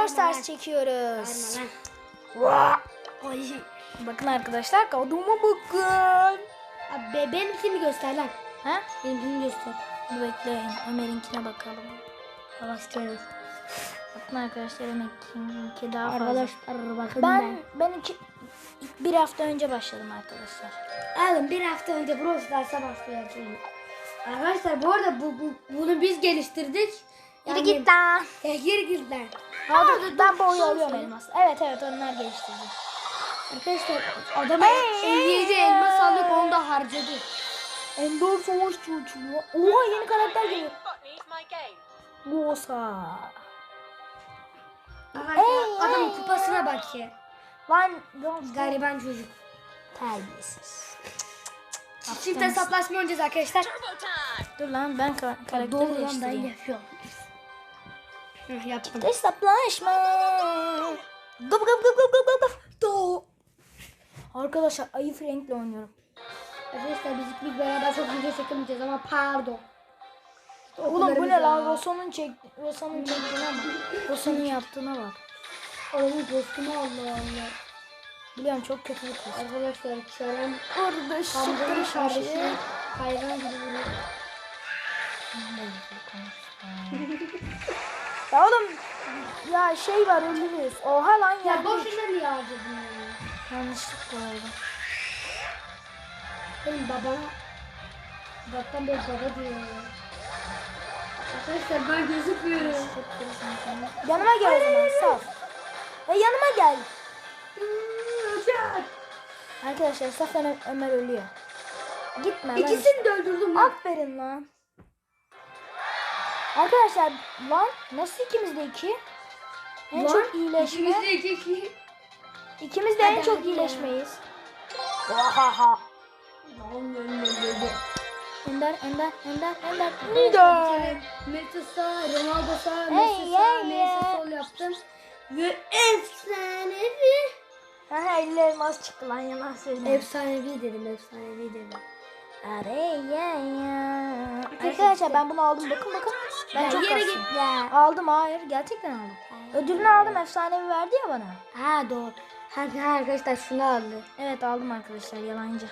Brawl Stars çekiyoruz. Ay. Bakın arkadaşlar kaduma bakın. Abi be- benimkini göster lan. Ha? Benimkini göster. Dur bekleyin. Ömer'inkine bakalım. Yavaş gel. Bakın arkadaşlar Ömer'inki daha fazla. Arkadaşlar bakın Ben ben iki, bir hafta önce başladım arkadaşlar. Alın bir hafta önce Brawl Stars'a çocuk. Arkadaşlar bu arada bu, bu bunu biz geliştirdik. Yürü git lan. Ya geri git lan. Aa, dur, ben boyu son alıyorum elmas. Evet evet onlar geliştirdi. Arkadaşlar 57 hey, elmas aldık onu da harcadı. Endor savaş çocuğu. Oha yeni karakter geliyor. Musa. Arkadaşlar Hey, adamın hey, kupasına bak ya. Lan Gariban çocuk. terbiyesiz. Çift hesaplaşma oynayacağız arkadaşlar. Dur lan ben ka- karakteri Doğru lan ben yapıyorum. Heh, yaptım. Hesaplaşma. Gıp gıp gıp gıp gıp gıp. Do. Arkadaşlar ayı Frank'le oynuyorum. Arkadaşlar biz ikimiz beraber çok video çekemeyeceğiz ama pardon. Oğlum bu ne lan? Rosa'nın çek Rosa'nın çektiğine bak. Rosa'nın yaptığına bak. Oğlum kostümü Allah Allah. Biliyorum çok kötü bir kız. Arkadaşlar Kerem Orada Hamda'nın şıkkı kardeşine hayvan gibi. Ya oğlum ya şey var ölürüz. Oha lan ya. Ya boşuna niye harcadın ya? Yanlışlıkla oldu. Benim babana Baktan beri baba diyor ya. Arkadaşlar ben gözükmüyorum. Yanıma gel o zaman saf. E yanıma gel. Hocam. Arkadaşlar Saf Ömer, Ömer ölüyor. Gitme lan. İkisini de öldürdüm lan. Aferin lan. Arkadaşlar lan nasıl ikimiz de iki? En Lan, çok iyileşme. İkimiz de iki iki. İkimiz de en Hadi çok hadi ya. iyileşmeyiz. Ohaha. Ender, Ender. Bir Nida. tane Messi sağ, Ronaldo sağ, Messi sağ, Messi sol yaptım. Ve efsanevi. Aha elli elmas çıktı lan yalan söyleme. Efsanevi dedim, efsanevi dedim. Araya. Arkadaşlar ben bunu aldım bakın bakın. Ben Ya çok yere git ya. Aldım hayır gerçekten aldım. Ödülünü aldım efsanevi verdi ya bana. Ha doğru. Ha, ha arkadaşlar şunu aldı. Evet aldım arkadaşlar yalancı.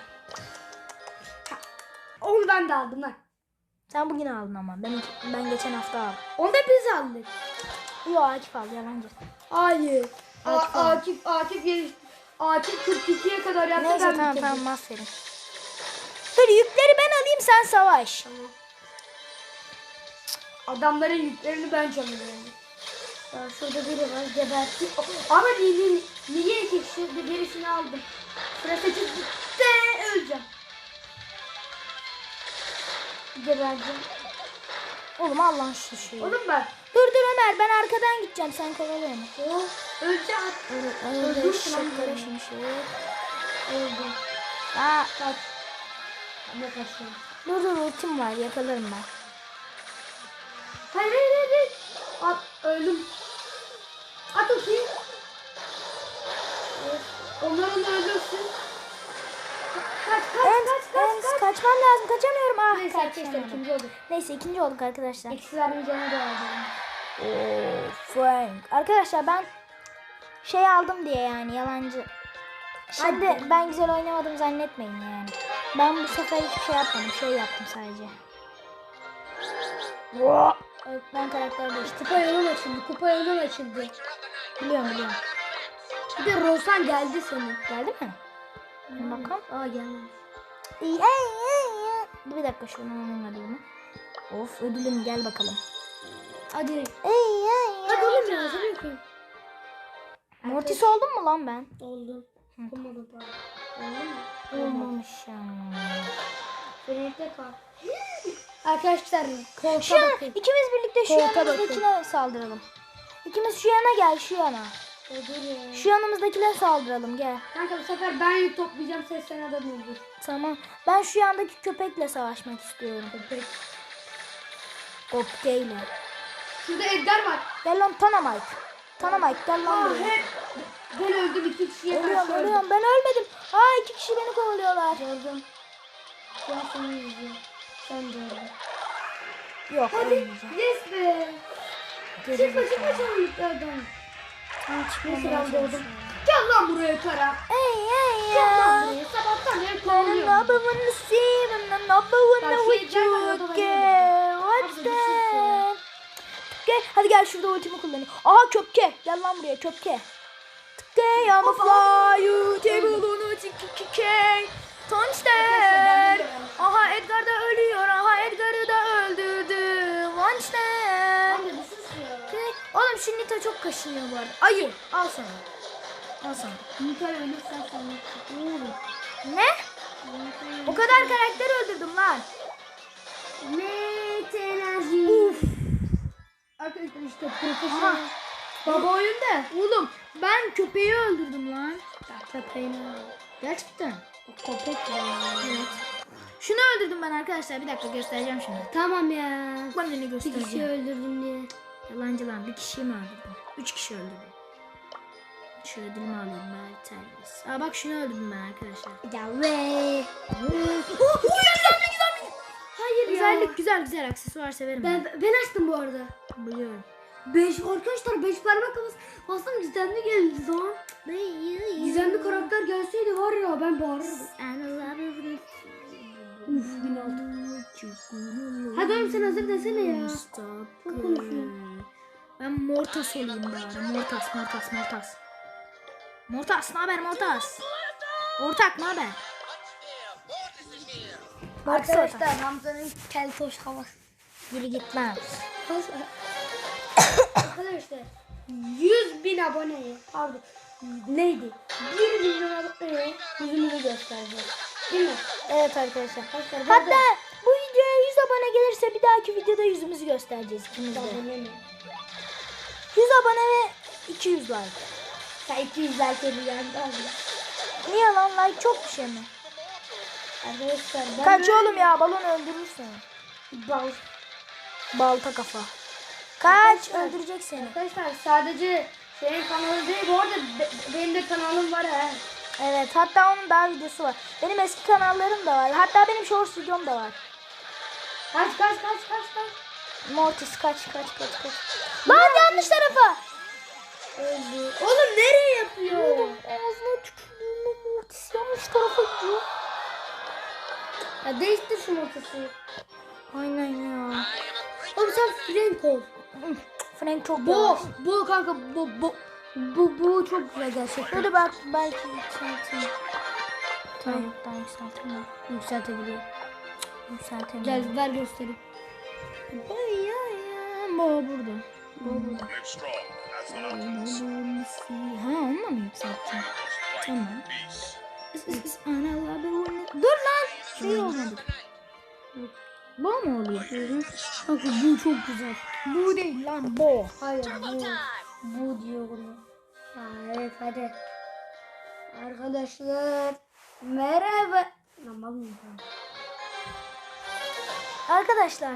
Onu ben de aldım lan. Sen bugün aldın ama ben ben geçen hafta aldım. Onu da biz aldık. Yok Akif aldı yalancı. Hayır. Akif A-. Akif, Akif, geliş- Akif 42'ye kadar yaptı. Neyse ben tamam tamam aferin. Dur yükleri ben alayım sen savaş. Tamam. Adamların yüklerini ben çalıyorum. Ya şurada biri var gebertti. Ama niye, niye iki kişi bir birisini aldım. Sırası. De öleceğim. Gebereceğim. Oğlum al lan şu şeyi. Oğlum bak. Dur dur Ömer ben arkadan gideceğim sen kovala beni. O öleceğim. Öyle Öldürsün öyle eşeklere lan beni. Dur dur ultim var yakalarım ben. Hayır hayır hayır. At öldüm. At şeyi. Evet. Onları da öldürsün. Kaç kaç En, kaç kaç en, kaç. kaçmam lazım kaçamıyorum. Ah, Neyse arkadaşlar ikinci olduk. Neyse ikinci olduk arkadaşlar. Eksi vermeyeceğini de aldım. Oo, Frank. Arkadaşlar ben şey aldım diye yani yalancı. Şimdi Hadi. ben güzel oynamadım zannetmeyin yani. Ben bu sefer hiçbir şey yapmadım. Şey yaptım sadece. Evet, ben karakter değiştirdim. Kupa yolun açıldı. Kupa yolun açıldı. Biliyorum biliyorum. Bir de Rosan geldi senin. Geldi mi? Bir bakalım. Aa gelmemiş. Bir dakika şunu onunla değil Of ödülüm gel bakalım. Hadi. Hadi oğlum ya. Bakayım. Mortis oldum mu lan ben? Oldu. Olmadı. Oldu mu? Olmamışım. Birlikte kal. Arkadaşlar Şu koltuğa an bakın. ikimiz birlikte şu Koltuğa yanımızdakine saldıralım. İkimiz şu yana gel şu yana. E, dur ya. Şu yanımızdakine saldıralım gel. Kanka bu sefer ben toplayacağım ses sen adam olur. Tamam. Ben şu yandaki köpekle savaşmak istiyorum. Köpek. Kopkeyle. Şurada Edgar var. Gel lan Tanamite. Tanamite gel lan Aa buraya. hep. Ben öldüm iki kişiye karşı öldüm. ölüyorum ben ölmedim. Aa iki kişi beni kovalıyorlar. Gördüm. An seni izliyorum. Sen de öldün. Yok Hadi. ölmeyeceğim. Yes be. Çıkma çıkma çabuklardan. Ben doğdum. Gel lan buraya kara. Ey ey Gel lan ya. buraya. Sabahtan beri I'm kovalıyor. number one see, I'm number one with ben you again. What's şey that? Gel, hadi gel şurada ultimi kullanayım. Aha köpke. Gel lan buraya köpke. Today I'm a fly you table on a kike. Touchdown. Aha Edgar da ölüyor. Aha Edgar'ı da öldürdü. Touchdown. Amca bir sus ya. Oğlum şu Nita çok kaşınıyor bu arada. Ayı. Al sana. Al sana. Nikola ölürsen sana. Ne? O kadar karakter öldürdüm lan. Enerji. Arkadaşlar işte profesyonel. Baba oyunda. Oğlum ben köpeği öldürdüm lan. Köpeğini Gerçekten. O köpek ya. Evet. Şunu öldürdüm ben arkadaşlar. Bir dakika göstereceğim şimdi. Tamam ya. Ben de ne Bir kişi göstereceğim. öldürdüm diye. Yalancı lan. Bir kişiyi mi öldürdüm? Üç kişi öldürdüm. Şöyle dilimi alayım ben terbiyesiz. Aa bak şunu öldürdüm ben arkadaşlar. Ya ve. Ya. Güzellik güzel güzel aksesuar severim. Ben, Ben, ben açtım bu arada. biliyorum. Beş arkadaşlar beş parmak kafası. Bastım gizemli geldi lan. Gizemli karakter gelseydi var ya ben bağırırdım. Uf bin aldım. Hadi oğlum sen hazır desene ya. Çok. Ben Mortas olayım bari. Mortas, Mortas, Mortas. Mortas, ne haber Mortas? Ortak ne haber? Arkadaşlar Hamza'nın keltoş havası. Yürü git lan. Arkadaşlar 100 bin aboneye pardon neydi? 1 milyon aboneye yüzümüzü göstereceğiz. Değil mi? Evet arkadaşlar. Arkadaşlar Hatta arada- bu videoya 100 abone gelirse bir dahaki videoda yüzümüzü göstereceğiz ikimiz de. Abone mi? 100 abone ve 200 like. Sen 200 like abi. Niye lan like çok bir şey mi? Arkadaşlar ben Kaç oğlum ya balon öldürür seni. Bal. Balta kafa. Kaç Arkadaşlar- öldürecek seni. Arkadaşlar sadece senin kanalı değil bu arada be- benim de kanalım var ha. Evet hatta onun daha videosu var. Benim eski kanallarım da var. Hatta benim shorts videom da var. Kaç kaç kaç kaç kaç. Mortis kaç kaç kaç kaç. Lan yanlış tarafa. Öldü. Oğlum nereye yapıyor? Oğlum ağzına tükürdüğüm Mortis yanlış tarafa gidiyor. Ya değiştir şu motosu. Aynen ya. Oğlum sen Frank ol. Frank çok Bu, yavaş. bu kanka bu, bu, bu, bu çok güzel gerçekten. Şöyle bak belki yükselteyim. Tamam yok daha yükseltemiyorum. Yükseltebiliyor. Yükseltemiyorum. Gel ver göstereyim. Ay ya ya. Bu burada. Bu burada. Ha onunla mı yükselteceğim? Tamam. peace. Dur lan. Şey olmadı. Bu mu oluyor? Kanka bu çok güzel. Bu değil lan bu. Hayır bu, bu diyor bunu. Ha, evet hadi. Arkadaşlar merhaba. Mı? Arkadaşlar.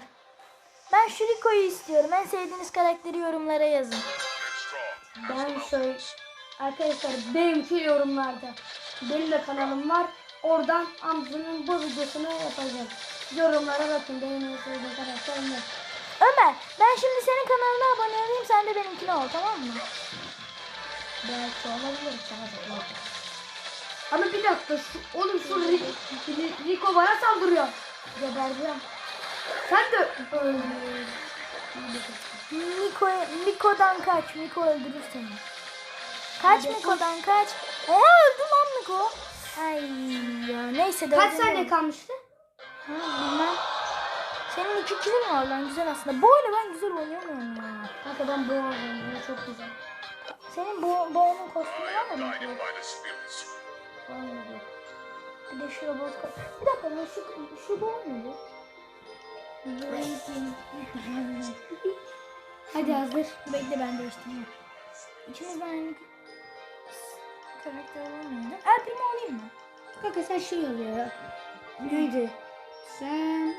Ben şu Rico'yu istiyorum. En sevdiğiniz karakteri yorumlara yazın. Ben şöyle arkadaşlar benimki yorumlarda. Benim de kanalım var. Oradan Amca'nın bu videosunu yapacağım. Yorumlara bakın karakter ne? Ömer ben şimdi senin kanalına abone olayım. Sen de benimkine ol tamam mı? Belki olabilir sana da. Ama bir dakika şu, oğlum şu Ri- Ri- Rico bana saldırıyor. Gebereceğim. Sen de. Miko, Miko'dan kaç. Miko öldürür seni. Kaç Miko'dan kaç. Oha öldü lan Miko. Ay ya neyse. Kaç saniye kalmıştı? Ha, bilmem. Senin iki kilin var lan güzel aslında. Bu oyunu ben güzel oynayamıyorum ya. Kanka ben bu. Bu çok güzel. Senin bu boğanın kostümü var mı? Olmadı. Bir de şu robot ko- Bir dakika bu şu, şu boğa mıydı? Hadi hazır. Bekle ben değiştireyim. İkimizden aynı karakter olamayınca. El Primo alayım mı? Kanka sen şey oluyor ya. Neydi? Sen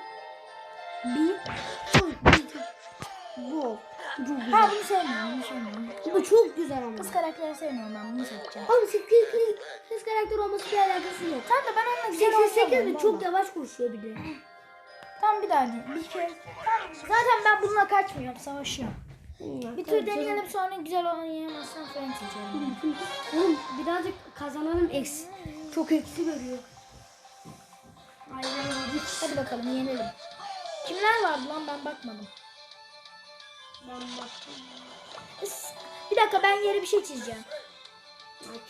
Bir. güzel. Bu. Bu çok Ha güzel. bunu sevmiyorum. Bunu sevmiyorum. Bu çok güzel ama. Kız karakteri sevmiyorum ben bunu seçeceğim. Oğlum kız, kız, kız karakter olması bir alakası yok. Tamam da ben onunla güzel 88 oynayamıyorum. mi? Çok yavaş konuşuyor bir de. Tamam bir daha diyeyim. Bir kere. Zaten ben bununla kaçmıyorum. Savaşıyorum. Bir tur deneyelim sonra güzel oynayamazsan falan seçelim. Oğlum birazcık kazanalım eksi. Çok eksi hiç. Hadi bakalım yenelim. Kimler vardı lan ben bakmadım. Ben baktım. Is- Bir dakika ben yere bir şey çizeceğim.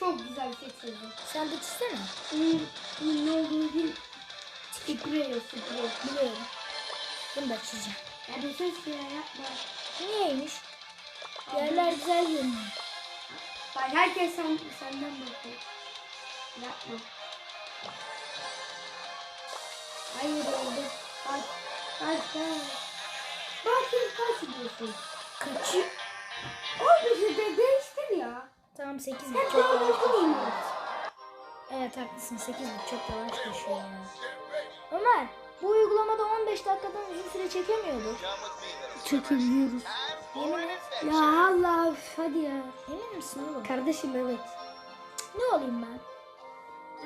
Çok güzel bir şey çizdim. Sen de çizsene. Bunun, bunun ne olduğunu bil. Sprey, sprey. Biliyorum. Bunu da çizeceğim. Ya bir ses ya yapma. Niyeymiş? Yerler güzel görünüyor. Bak herkes sen, senden bakıyor. Yapma. Hayır oldu. Kaç. Kaç kaç. Bak siz kaç diyorsun. Kaçı? O bizi de değiştir ya. Tamam 8 Sen bit çok yavaş mi? Evet haklısın 8 bit çok yavaş ya. Ömer bu uygulamada 15 dakikadan uzun süre çekemiyorduk. Çekebiliyoruz. Yemin. Ya Allah üf, hadi ya. Emin misin oğlum? Kardeşim evet. Ne olayım ben?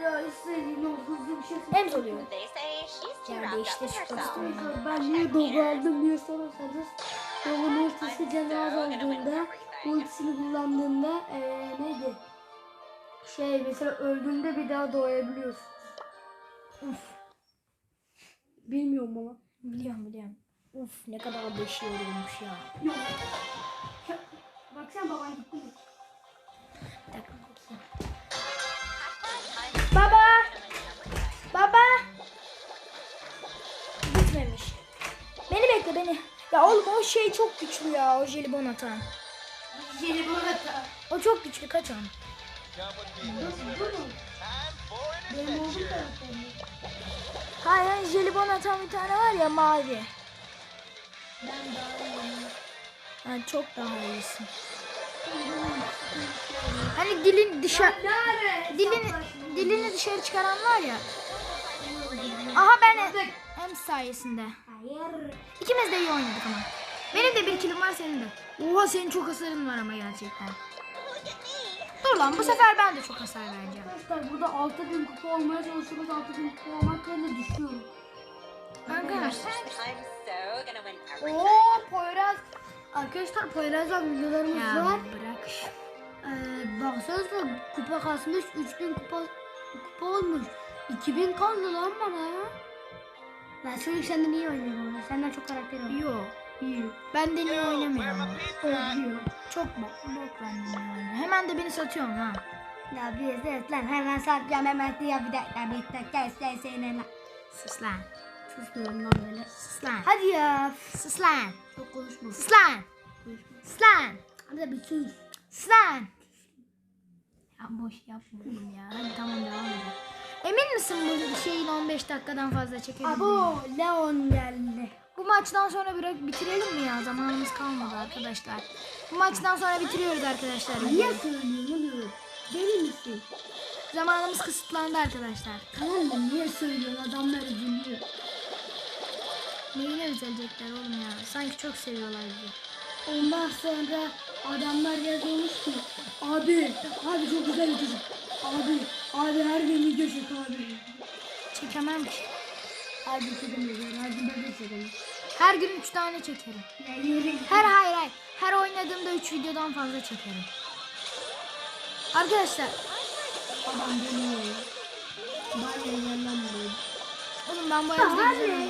Ya istediğin o hızlı bir şey Ems oluyor. Ya in şu kostümü. Ben niye dogu aldım diye sorarsanız Dogun ultisi canaz olduğunda ultisini kullandığında eee neydi? Şey mesela öldüğünde bir daha doğabiliyorsun. Uf. Bilmiyorum ama. Biliyorum biliyorum. Uf ne kadar beşiyormuş ya. Yok. Baksana baban gitti mi? Baba! Baba! Gitmemiş. Beni bekle beni. Ya oğlum o şey çok güçlü ya o jelibon atan. Jelibon ata. O çok güçlü kaç on. Benim oğlum karakterim. Hayır hani jelibon atan bir tane var ya mavi. Ben daha iyiyim. Ha, çok daha iyisin. Hani dilin dışarı dilini dilini dışarı çıkaran var ya. Aha ben hem sayesinde. Hayır. İkimiz de iyi oynadık ama. Benim de bir kilim var senin de. Oha senin çok hasarın var ama gerçekten. Dur lan bu sefer ben de çok hasar vereceğim. Arkadaşlar burada 6000 kupa olmaya çalışıyoruz. 6000 kupa olmak yerine düşüyorum. Arkadaşlar. I'm so gonna win everything. Oo Poyraz. Arkadaşlar Poyraz'dan videolarımız Ya var. bırak. Ee, baksanıza kupa kasmış. 3000 kupa kupa olmuş. 2000 kaldı lan bana ya. Ben çocuk senden iyi oynuyorum senden çok karakter var. Yok. İyi. Benden iyi oynamıyorum. Oynuyor. Çok bok, bok iyi oynuyor. Hemen de beni satıyorsun ha. Ya bir evet lan hemen satacağım hemen ya bir dakika bir dakika sen senin lan. Sus lan. Susmuyorum lan böyle. Sus lan. Hadi ya. Sus lan. Çok konuşma. Sus lan. Sus lan. Hadi bir sus. Sus lan. Ya boş yapma ya. Hadi tamam devam edelim. Emin misin bu şeyin 15 dakikadan fazla çekebildiğini? Abo Leon geldi. Bu maçtan sonra bırak bitirelim mi ya? Zamanımız kalmadı arkadaşlar. Bu maçtan sonra bitiriyoruz arkadaşlar. Niye söylüyorsun oğlum? Deli misin? Zamanımız kısıtlandı arkadaşlar. Tamam mı? Niye söylüyorsun? Adamlar üzülüyor. Neyine üzülecekler oğlum ya? Sanki çok seviyorlar bizi. Ondan sonra adamlar yazıyormuş ki abi, abi çok güzel video. Abi, abi her gün video çek abi. Çekemem ki. Her gün çekemiyorum, her gün ben de çekemiyorum. Her gün 3 tane çekerim. Yürü. Her hayır hayır. Her oynadığımda 3 videodan fazla çekerim. Arkadaşlar. Adam dönüyor ya. Bana yanlanmıyor. Oğlum ben bu evde.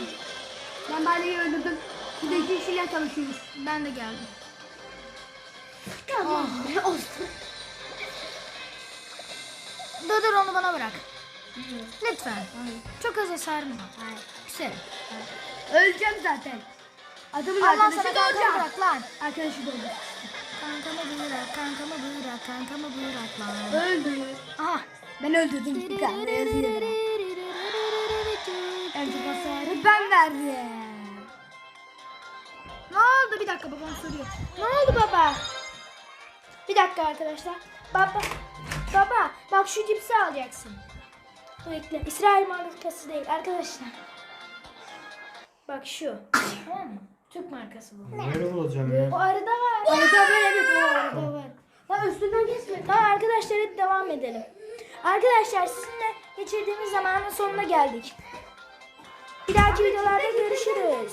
Ben Bali'yi öldürdüm. Bir de kişiyle çalışıyoruz. Ben de geldim. Tamam. Olsun. Dur dur onu bana bırak. Lütfen. Çok az hasarım var. Güzel. Öleceğim zaten. Adamın Allah arkadaşı da olacak. bırak lan. Arkadaşı da olacak. Kankamı bırak, kankamı bırak, kankamı bırak lan. Öldü. Aha. Ben öldürdüm. Bir tane hasarı ben verdim. Ne oldu? Bir dakika babam soruyor. Ne oldu baba? Bir dakika arkadaşlar. Baba. Baba bak şu cipsi alacaksın. Bekle. İsrail markası değil arkadaşlar. Bak şu. tamam mı? Türk markası bu. Nerede bulacağım ya? O arada var. Arada var evet o arada var. Lan üstünden geçme. Tamam arkadaşlar hadi devam edelim. Arkadaşlar sizinle geçirdiğimiz zamanın sonuna geldik. Bir dahaki videolarda görüşürüz.